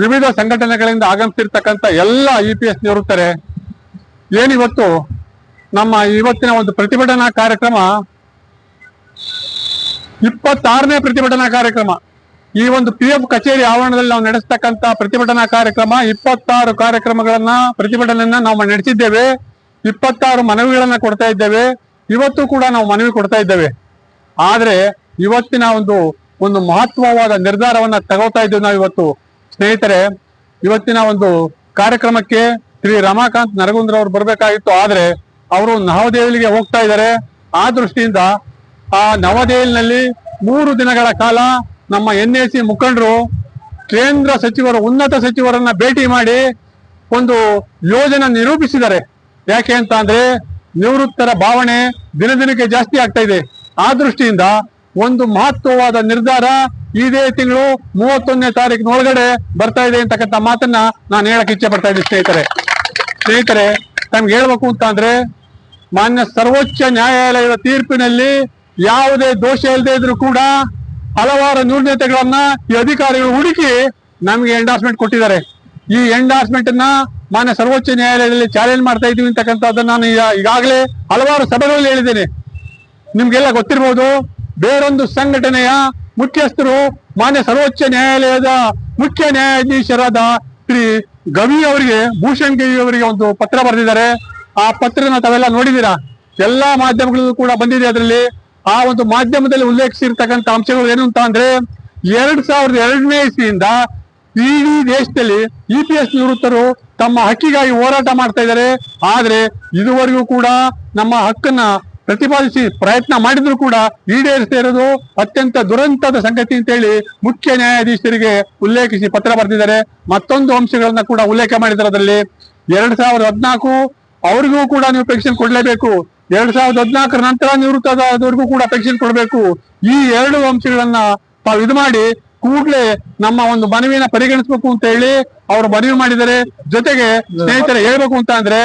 ವಿವಿಧ ಸಂಘಟನೆಗಳಿಂದ ಆಗಮಿಸಿರ್ತಕ್ಕಂಥ ಎಲ್ಲ ಇ ಪಿ ಎಸ್ ನಿವೃತ್ತರೆ ಏನಿವತ್ತು ನಮ್ಮ ಇವತ್ತಿನ ಒಂದು ಪ್ರತಿಭಟನಾ ಕಾರ್ಯಕ್ರಮ? ಇಪ್ಪತ್ತಾರನೇ ಪ್ರತಿಭಟನಾ ಕಾರ್ಯಕ್ರಮ. ಈ ಒಂದು ಪಿ ಎಫ್ ಕಚೇರಿ ಆವರಣದಲ್ಲಿ ನಾವು ನಡೆಸ್ತಕ್ಕಂಥ ಪ್ರತಿಭಟನಾ ಕಾರ್ಯಕ್ರಮ, ಇಪ್ಪತ್ತಾರು ಕಾರ್ಯಕ್ರಮಗಳನ್ನ, ಪ್ರತಿಭಟನೆಯನ್ನ ನಾವು ನಡೆಸಿದ್ದೇವೆ. ಇಪ್ಪತ್ತಾರು ಮನವಿಗಳನ್ನ ಕೊಡ್ತಾ ಇದ್ದೇವೆ. ಇವತ್ತು ಕೂಡ ನಾವು ಮನವಿ ಕೊಡ್ತಾ ಇದ್ದೇವೆ. ಆದ್ರೆ ಇವತ್ತಿನ ಒಂದು ಒಂದು ಮಹತ್ವವಾದ ನಿರ್ಧಾರವನ್ನ ತಗೋತಾ ಇದ್ದೇವೆ ನಾವು ಇವತ್ತು ಸ್ನೇಹಿತರೆ, ಇವತ್ತಿನ ಒಂದು ಕಾರ್ಯಕ್ರಮಕ್ಕೆ ಶ್ರೀ ರಮಾಕಾಂತ್ ನರಗುಂದ್ರ ಅವರು ಬರಬೇಕಾಗಿತ್ತು. ಆದ್ರೆ ಅವರು ನವದೆಹಲಿಗೆ ಹೋಗ್ತಾ ಇದ್ದಾರೆ. ಆ ದೃಷ್ಟಿಯಿಂದ ಆ ನವದೆಹಲಿನಲ್ಲಿ ಮೂರು ದಿನಗಳ ಕಾಲ ನಮ್ಮ ಎನ್ ಎ ಸಿ ಮುಖಂಡರು, ಕೇಂದ್ರ ಸಚಿವರು, ಉನ್ನತ ಸಚಿವರನ್ನ ಭೇಟಿ ಮಾಡಿ ಒಂದು ಯೋಜನೆ ನಿರೂಪಿಸಿದ್ದಾರೆ. ಯಾಕೆ ಅಂತ ಅಂದ್ರೆ ನಿವೃತ್ತರ ಭಾವನೆ ದಿನ ದಿನಕ್ಕೆ ಜಾಸ್ತಿ ಆಗ್ತಾ ಇದೆ. ಆ ದೃಷ್ಟಿಯಿಂದ ಒಂದು ಮಹತ್ವವಾದ ನಿರ್ಧಾರ ಇದೇ ತಿಂಗಳು ಮೂವತ್ತೊಂದನೇ ತಾರೀಕಿನ ಒಳಗಡೆ ಬರ್ತಾ ಇದೆ ಅಂತಕ್ಕಂಥ ಮಾತನ್ನ ನಾನು ಹೇಳಕ್ ಇಚ್ಛೆ ಪಡ್ತಾ ಇದ್ದೀನಿ ಸ್ನೇಹಿತರೆ. ಸ್ನೇಹಿತರೆ ತಮ್ಗೆ ಹೇಳ್ಬೇಕು ಅಂತ ಅಂದ್ರೆ ಮಾನ್ಯ ಸರ್ವೋಚ್ಚ ನ್ಯಾಯಾಲಯದ ತೀರ್ಪಿನಲ್ಲಿ ಯಾವುದೇ ದೋಷ ಇಲ್ಲದೆ ಇದ್ರು ಕೂಡ ಹಲವಾರು ನ್ಯೂನತೆಗಳನ್ನ ಈ ಅಧಿಕಾರಿಗಳು ಹುಡುಕಿ ನಮಗೆ ಎಂಡಾರ್ಸ್ಮೆಂಟ್ ಕೊಟ್ಟಿದ್ದಾರೆ. ಈ ಎಂಡಾರ್ಸ್ಮೆಂಟ್ ಅನ್ನ ಮಾನ್ಯ ಸರ್ವೋಚ್ಚ ನ್ಯಾಯಾಲಯದಲ್ಲಿ ಚಾಲೆಂಜ್ ಮಾಡ್ತಾ ಇದೀವಿ ಅಂತಕ್ಕಂಥದ್ದನ್ನ ನಾನು ಈಗ- ಈಗಾಗಲೇ ಹಲವಾರು ಸಭೆಗಳಲ್ಲಿ ಹೇಳಿದ್ದೇನೆ. ನಿಮ್ಗೆಲ್ಲ ಗೊತ್ತಿರಬಹುದು ಬೇರೊಂದು ಸಂಘಟನೆಯ ಮುಖ್ಯಸ್ಥರು ಮಾನ್ಯ ಸರ್ವೋಚ್ಚ ನ್ಯಾಯಾಲಯದ ಮುಖ್ಯ ನ್ಯಾಯಾಧೀಶರಾದ ಶ್ರೀ ಗವಿ ಅವರಿಗೆ, ಭೂಷಣ್ ಗವಿ ಅವರಿಗೆ ಒಂದು ಪತ್ರ ಬರೆದಿದ್ದಾರೆ. ಆ ಪತ್ರನ ತಾವೆಲ್ಲ ನೋಡಿದೀರಾ ಎಲ್ಲಾ ಮಾಧ್ಯಮಗಳಲ್ಲೂ ಕೂಡ ಬಂದಿದೆ ಅದರಲ್ಲಿ. ಆ ಒಂದು ಮಾಧ್ಯಮದಲ್ಲಿ ಉಲ್ಲೇಖಿಸಿರ್ತಕ್ಕಂಥ ಅಂಶಗಳು ಏನು ಅಂತ ಅಂದ್ರೆ, ಎರಡ್ ಸಾವಿರದ ಎರಡನೇ ಇಸ್ವಿಯಿಂದ ಇಡೀ ದೇಶದಲ್ಲಿ ಇ ಪಿ ಎಸ್ ನಿವೃತ್ತರು ತಮ್ಮ ಹಕ್ಕಿಗಾಗಿ ಹೋರಾಟ ಮಾಡ್ತಾ ಇದ್ದಾರೆ. ಆದ್ರೆ ಇದುವರೆಗೂ ಕೂಡ ನಮ್ಮ ಹಕ್ಕನ್ನ ಪ್ರತಿಪಾದಿಸಿ ಪ್ರಯತ್ನ ಮಾಡಿದ್ರು ಕೂಡ ಈಡೇರಿಸದೇ ಇರೋದು ಅತ್ಯಂತ ದುರಂತದ ಸಂಗತಿ ಅಂತೇಳಿ ಮುಖ್ಯ ನ್ಯಾಯಾಧೀಶರಿಗೆ ಉಲ್ಲೇಖಿಸಿ ಪತ್ರ ಬರೆದಿದ್ದಾರೆ. ಮತ್ತೊಂದು ಅಂಶಗಳನ್ನ ಕೂಡ ಉಲ್ಲೇಖ ಮಾಡಿದ್ದಾರೆ ಅದರಲ್ಲಿ. ಎರಡ್ ಸಾವಿರದ ಹದ್ನಾಲ್ಕು ಅವ್ರಿಗೂ ಕೂಡ ನೀವು ಪೆನ್ಷನ್ ಕೊಡಲೇಬೇಕು. ಎರಡ್ ಸಾವಿರದ ಹದಿನಾಲ್ಕರ ನಂತರ ನಿವೃತ್ತದವರಿಗೂ ಕೂಡ ಪೆನ್ಷನ್ ಕೊಡಬೇಕು. ಈ ಎರಡು ಅಂಶಗಳನ್ನ ತಾವು ಇದು ಮಾಡಿ ಕೂಡಲೇ ನಮ್ಮ ಒಂದು ಮನವಿನ ಪರಿಗಣಿಸಬೇಕು ಅಂತ ಹೇಳಿ ಅವರು ಮನವಿ ಮಾಡಿದರೆ ಜೊತೆಗೆ ಸ್ನೇಹಿತರೆ ಹೇಳ್ಬೇಕು ಅಂತ ಅಂದ್ರೆ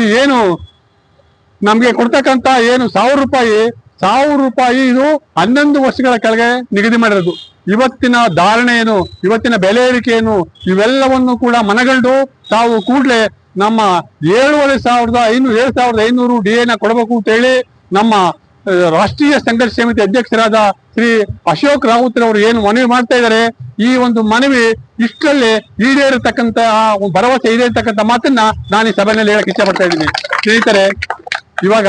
ಈ ಏನು ನಮ್ಗೆ ಕೊಡ್ತಕ್ಕಂತ ಏನು ಸಾವಿರ ರೂಪಾಯಿ ಸಾವಿರ ರೂಪಾಯಿ ಇದು ಹನ್ನೊಂದು ವರ್ಷಗಳ ಕೆಳಗೆ ನಿಗದಿ ಮಾಡಿರೋದು. ಇವತ್ತಿನ ಧಾರಣೆ ಏನು ಇವತ್ತಿನ ಬೆಲೆ ಏರಿಕೆ ಏನು ಇವೆಲ್ಲವನ್ನು ಕೂಡ ಮನಗಂಡು ತಾವು ಕೂಡಲೇ ನಮ್ಮ ಏಳುವರೆ ಸಾವಿರದ ಐನೂರು, ಏಳು ಸಾವಿರದ ಐನೂರು ಡಿ ಎನ ಕೊಡಬೇಕು ಅಂತ ಹೇಳಿ ನಮ್ಮ ರಾಷ್ಟ್ರೀಯ ಸಂಘರ್ಷ ಸಮಿತಿ ಅಧ್ಯಕ್ಷರಾದ ಶ್ರೀ ಅಶೋಕ್ ರಾವುತ್ ಅವರು ಏನು ಮನವಿ ಮಾಡ್ತಾ ಇದ್ದಾರೆ, ಈ ಒಂದು ಮನವಿ ಇಷ್ಟರಲ್ಲಿ ಈಡೇರತಕ್ಕಂತ ಭರವಸೆ ಈಡೇರತಕ್ಕಂತ ಮಾತನ್ನ ನಾನು ಈ ಸಭೆಯಲ್ಲಿ ಹೇಳಕ್ ಇಷ್ಟಪಡ್ತಾ ಪಡ್ತಾ ಇದ್ದೀನಿ. ಸ್ನೇಹಿತರೆ ಇವಾಗ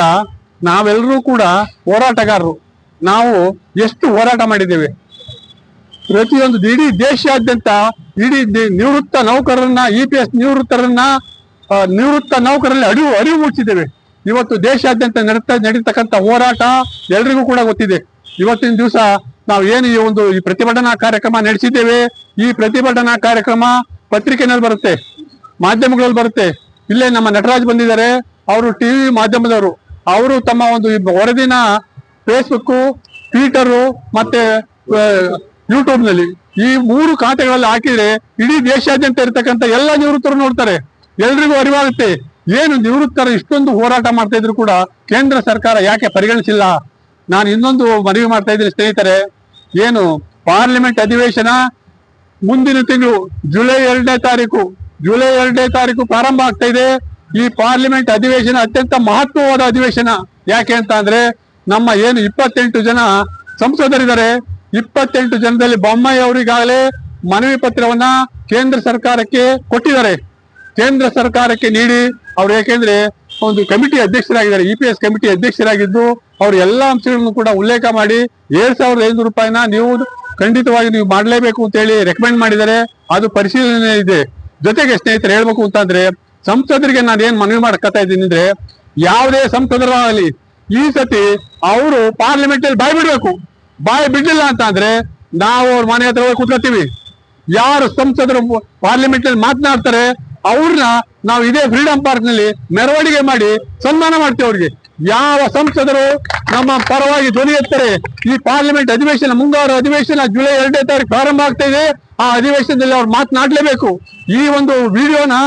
ನಾವೆಲ್ಲರೂ ಕೂಡ ಹೋರಾಟಗಾರರು. ನಾವು ಎಷ್ಟು ಹೋರಾಟ ಮಾಡಿದ್ದೇವೆ. ಪ್ರತಿಯೊಂದು ಇಡೀ ದೇಶಾದ್ಯಂತ, ಇಡೀ ನಿವೃತ್ತ ನೌಕರರನ್ನ ಇ ಪಿ ಎಸ್ ನಿವೃತ್ತರನ್ನ ನಿವೃತ್ತ ನೌಕರಲ್ಲಿ ಅರಿವು ಅರಿವು ಮೂಡಿಸಿದ್ದೇವೆ. ಇವತ್ತು ದೇಶಾದ್ಯಂತ ನಡೀತಾ, ನಡೀತಕ್ಕಂಥ ಹೋರಾಟ ಎಲ್ರಿಗೂ ಕೂಡ ಗೊತ್ತಿದೆ. ಇವತ್ತಿನ ದಿವಸ ನಾವು ಏನು ಈ ಒಂದು ಈ ಪ್ರತಿಭಟನಾ ಕಾರ್ಯಕ್ರಮ ನಡೆಸಿದ್ದೇವೆ. ಈ ಪ್ರತಿಭಟನಾ ಕಾರ್ಯಕ್ರಮ ಪತ್ರಿಕೆನಲ್ಲಿ ಬರುತ್ತೆ, ಮಾಧ್ಯಮಗಳಲ್ಲಿ ಬರುತ್ತೆ. ಇಲ್ಲೇ ನಮ್ಮ ನಟರಾಜ್ ಬಂದಿದ್ದಾರೆ. ಅವರು ಟಿವಿ ಮಾಧ್ಯಮದವರು. ಅವರು ತಮ್ಮ ಒಂದು ವರದಿನ ಫೇಸ್ಬುಕ್ ಟ್ವಿಟರ್ ಮತ್ತೆ ಯೂಟ್ಯೂಬ್ನಲ್ಲಿ ಈ ಮೂರು ಖಾತೆಗಳಲ್ಲಿ ಹಾಕಿದ್ರೆ ಇಡೀ ದೇಶಾದ್ಯಂತ ಇರತಕ್ಕಂತ ಎಲ್ಲ ನಿವೃತ್ತರು ನೋಡ್ತಾರೆ. ಎಲ್ರಿಗೂ ಅರಿವಾಗುತ್ತೆ. ಏನು ನಿವೃತ್ತರ ಇಷ್ಟೊಂದು ಹೋರಾಟ ಮಾಡ್ತಾ ಇದ್ರು ಕೂಡ ಕೇಂದ್ರ ಸರ್ಕಾರ ಯಾಕೆ ಪರಿಗಣಿಸಿಲ್ಲ? ನಾನು ಇನ್ನೊಂದು ಮನವಿ ಮಾಡ್ತಾ ಇದ್ದೀನಿ ಸ್ನೇಹಿತರೆ. ಏನು ಪಾರ್ಲಿಮೆಂಟ್ ಅಧಿವೇಶನ ಮುಂದಿನ ತಿಂಗಳು ಜುಲೈ ಎರಡನೇ ತಾರೀಕು, ಜುಲೈ ಎರಡನೇ ತಾರೀಕು ಪ್ರಾರಂಭ ಆಗ್ತಾ ಇದೆ. ಈ ಪಾರ್ಲಿಮೆಂಟ್ ಅಧಿವೇಶನ ಅತ್ಯಂತ ಮಹತ್ವವಾದ ಅಧಿವೇಶನ. ಯಾಕೆ ಅಂತ ಅಂದ್ರೆ ನಮ್ಮ ಏನು ಇಪ್ಪತ್ತೆಂಟು ಜನ ಸಂಸದರಿದ್ದಾರೆ. ಇಪ್ಪತ್ತೆಂಟು ಜನದಲ್ಲಿ ಬೊಮ್ಮಾಯಿ ಅವರಿಗಾಗಲೇ ಮನವಿ ಪತ್ರವನ್ನ ಕೇಂದ್ರ ಸರ್ಕಾರಕ್ಕೆ ಕೊಟ್ಟಿದ್ದಾರೆ. ಕೇಂದ್ರ ಸರ್ಕಾರಕ್ಕೆ ನೀಡಿ ಅವ್ರು ಯಾಕೆಂದ್ರೆ ಒಂದು ಕಮಿಟಿ ಅಧ್ಯಕ್ಷರಾಗಿದ್ದಾರೆ. ಇ ಪಿ ಎಸ್ ಕಮಿಟಿ ಅಧ್ಯಕ್ಷರಾಗಿದ್ದು ಅವರು ಎಲ್ಲಾ ಅಂಶಗಳನ್ನು ಕೂಡ ಉಲ್ಲೇಖ ಮಾಡಿ ಏಳ್ ಸಾವಿರದ ಐನೂರು ರೂಪಾಯಿನ ನೀವು ಖಂಡಿತವಾಗಿ ನೀವು ಮಾಡಲೇಬೇಕು ಅಂತ ಹೇಳಿ ರೆಕಮೆಂಡ್ ಮಾಡಿದ್ದಾರೆ. ಅದು ಪರಿಶೀಲನೆ ಇದೆ. ಜೊತೆಗೆ ಸ್ನೇಹಿತರೆ ಹೇಳ್ಬೇಕು ಅಂತಂದ್ರೆ ಸಂಸದರಿಗೆ ನಾನು ಏನ್ ಮನವಿ ಮಾಡ್ಕೊತಾ ಇದ್ದೀನಿ ಅಂದ್ರೆ ಯಾವುದೇ ಸಂಸದರಾಗಲಿ, ಈ ಸತಿ ಅವರು ಪಾರ್ಲಿಮೆಂಟ್ ಅಲ್ಲಿ ಬಾಯ್ ಬಿಡ್ಬೇಕು. ಬಾಯ್ ಬಿಡ್ಲಿಲ್ಲ ಅಂತ ಅಂದ್ರೆ ನಾವು ಅವ್ರ ಮನೆ ಹತ್ರ ಹೋಗಿ ಕುತ್ಕೋತೀವಿ. ಯಾರು ಸಂಸದರು ಪಾರ್ಲಿಮೆಂಟ್ ಅಲ್ಲಿ ಮಾತನಾಡ್ತಾರೆ, ಅವ್ರನ್ನ ನಾವು ಇದೇ ಫ್ರೀಡಂ ಪಾರ್ಕ್ನಲ್ಲಿ ಮೆರವಣಿಗೆ ಮಾಡಿ ಸನ್ಮಾನ ಮಾಡ್ತೇವೆ ಅವ್ರಿಗೆ. ಯಾವ ಸಂಸದರು ನಮ್ಮ ಪರವಾಗಿ ಧ್ವನಿ ಎತ್ತಾರೆ, ಈ ಪಾರ್ಲಿಮೆಂಟ್ ಅಧಿವೇಶನ, ಮುಂಗಾರು ಅಧಿವೇಶನ ಜುಲೈ ಎರಡನೇ ತಾರೀಕು ಪ್ರಾರಂಭ ಆಗ್ತಾ ಇದೆ, ಆ ಅಧಿವೇಶನದಲ್ಲಿ ಅವ್ರು ಮಾತನಾಡ್ಲೇಬೇಕು. ಈ ಒಂದು ವಿಡಿಯೋನ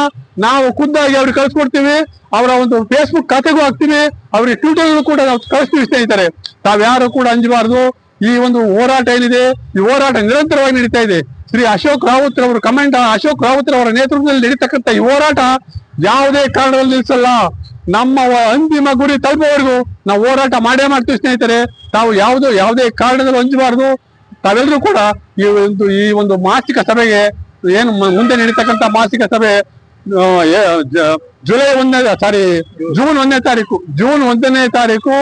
ನಾವು ಖುದ್ದಾಗಿ ಅವ್ರಿಗೆ ಕಳಿಸ್ಕೊಡ್ತೀವಿ, ಅವರ ಒಂದು ಫೇಸ್ಬುಕ್ ಖಾತೆಗೂ ಹಾಕ್ತೀವಿ, ಅವ್ರಿಗೆ ಟ್ವಿಟರ್ ಕೂಡ ನಾವು ಕಳಿಸ್ತೀವಿ ಸ್ನೇಹಿತರೆ. ತಾವ್ಯಾರು ಕೂಡ ಅಂಜಬಾರದು. ಈ ಒಂದು ಹೋರಾಟ ಏನಿದೆ, ಈ ಹೋರಾಟ ನಿರಂತರವಾಗಿ ನಡೀತಾ ಇದೆ. ಶ್ರೀ ಅಶೋಕ್ ರಾವತ್ ರವರು ಕಮಾಂಡ್ ಅಶೋಕ್ ರಾವತ್ ರವರ ನೇತೃತ್ವದಲ್ಲಿ ನಡೀತಕ್ಕಂಥ ಈ ಹೋರಾಟ ಯಾವುದೇ ಕಾರಣದಲ್ಲಿ ನಿಲ್ಲಿಸಲ್ಲ ನಮ್ಮ ಅಂತಿಮ ಗುರಿ ತಲುಪುವವರೆಗೂ ನಾವು ಹೋರಾಟ ಮಾಡೇ ಮಾಡ್ತೀವಿ ಸ್ನೇಹಿತರೆ. ತಾವು ಯಾವುದು ಯಾವುದೇ ಕಾರಣದಲ್ಲಿ ಅಂಜಬಾರದು. ತಾವೆಲ್ಲರೂ ಕೂಡ ಈ ಒಂದು ಈ ಒಂದು ಮಾಸಿಕ ಸಭೆಗೆ ಏನು ಮುಂದೆ ನಡೀತಕ್ಕಂಥ ಮಾಸಿಕ ಸಭೆ ಜುಲೈ ಒಂದನೇ ಸಾರಿ ಜೂನ್ ಒಂದನೇ ತಾರೀಕು, ಜೂನ್ ಒಂದನೇ ತಾರೀಕು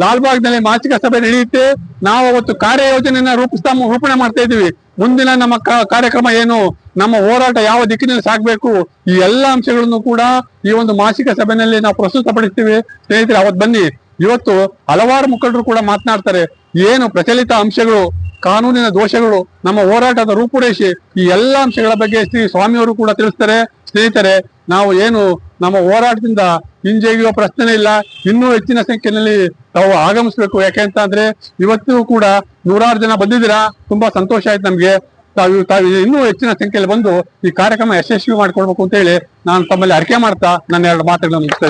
ಲಾಲ್ಬಾಗ್ನಲ್ಲಿ ಮಾಸಿಕ ಸಭೆ ನಡೆಯುತ್ತೆ. ನಾವು ಅವತ್ತು ಕಾರ್ಯಯೋಜನೆಯನ್ನು ರೂಪಿಸ್ತಾ ರೂಪಣೆ ಮಾಡ್ತಾ ಇದ್ದೀವಿ. ಮುಂದಿನ ನಮ್ಮ ಕಾರ್ಯಕ್ರಮ ಏನು? ನಮ್ಮ ಹೋರಾಟ ಯಾವ ದಿಕ್ಕಿನಲ್ಲಿ ಸಾಗಬೇಕು? ಈ ಎಲ್ಲ ಅಂಶಗಳನ್ನು ಕೂಡ ಈ ಒಂದು ಮಾಸಿಕ ಸಭೆಯಲ್ಲಿ ನಾವು ಪ್ರಸ್ತುತಪಡಿಸ್ತೀವಿ. ಸ್ನೇಹಿತರೆ ಅವತ್ತು ಬನ್ನಿ. ಇವತ್ತು ಹಲವಾರು ಮುಖಂಡರು ಕೂಡ ಮಾತನಾಡ್ತಾರೆ. ಏನು ಪ್ರಚಲಿತ ಅಂಶಗಳು, ಕಾನೂನಿನ ದೋಷಗಳು, ನಮ್ಮ ಹೋರಾಟದ ರೂಪುರೇಷೆ, ಈ ಎಲ್ಲಾ ಅಂಶಗಳ ಬಗ್ಗೆ ಶ್ರೀ ಸ್ವಾಮಿಯವರು ಕೂಡ ತಿಳಿಸ್ತಾರೆ. ಸ್ನೇಹಿತರೆ, ನಾವು ಏನು ನಮ್ಮ ಹೋರಾಟದಿಂದ ಹಿಂಜೆಗಿಯುವ ಪ್ರಶ್ನೆ ಇಲ್ಲ. ಇನ್ನೂ ಹೆಚ್ಚಿನ ಸಂಖ್ಯೆಯಲ್ಲಿ ತಾವು ಆಗಮಿಸಬೇಕು. ಯಾಕೆ ಅಂತ ಅಂದ್ರೆ ಇವತ್ತು ಕೂಡ ನೂರಾರು ಜನ ಬಂದಿದ್ದೀರಾ? ತುಂಬಾ ಸಂತೋಷ ಆಯ್ತು ನಮ್ಗೆ. ತಾವು ತಾವು ಇನ್ನೂ ಹೆಚ್ಚಿನ ಸಂಖ್ಯೆಯಲ್ಲಿ ಬಂದು ಈ ಕಾರ್ಯಕ್ರಮ ಯಶಸ್ವಿ ಮಾಡ್ಕೊಳ್ಬೇಕು ಅಂತ ಹೇಳಿ ನಾನು ತಮ್ಮಲ್ಲಿ ಅರಿಕೆ ಮಾಡ್ತಾ ನನ್ನ ಎರಡು ಮಾತುಗಳನ್ನು ಮುಗಿಸ್ತಾ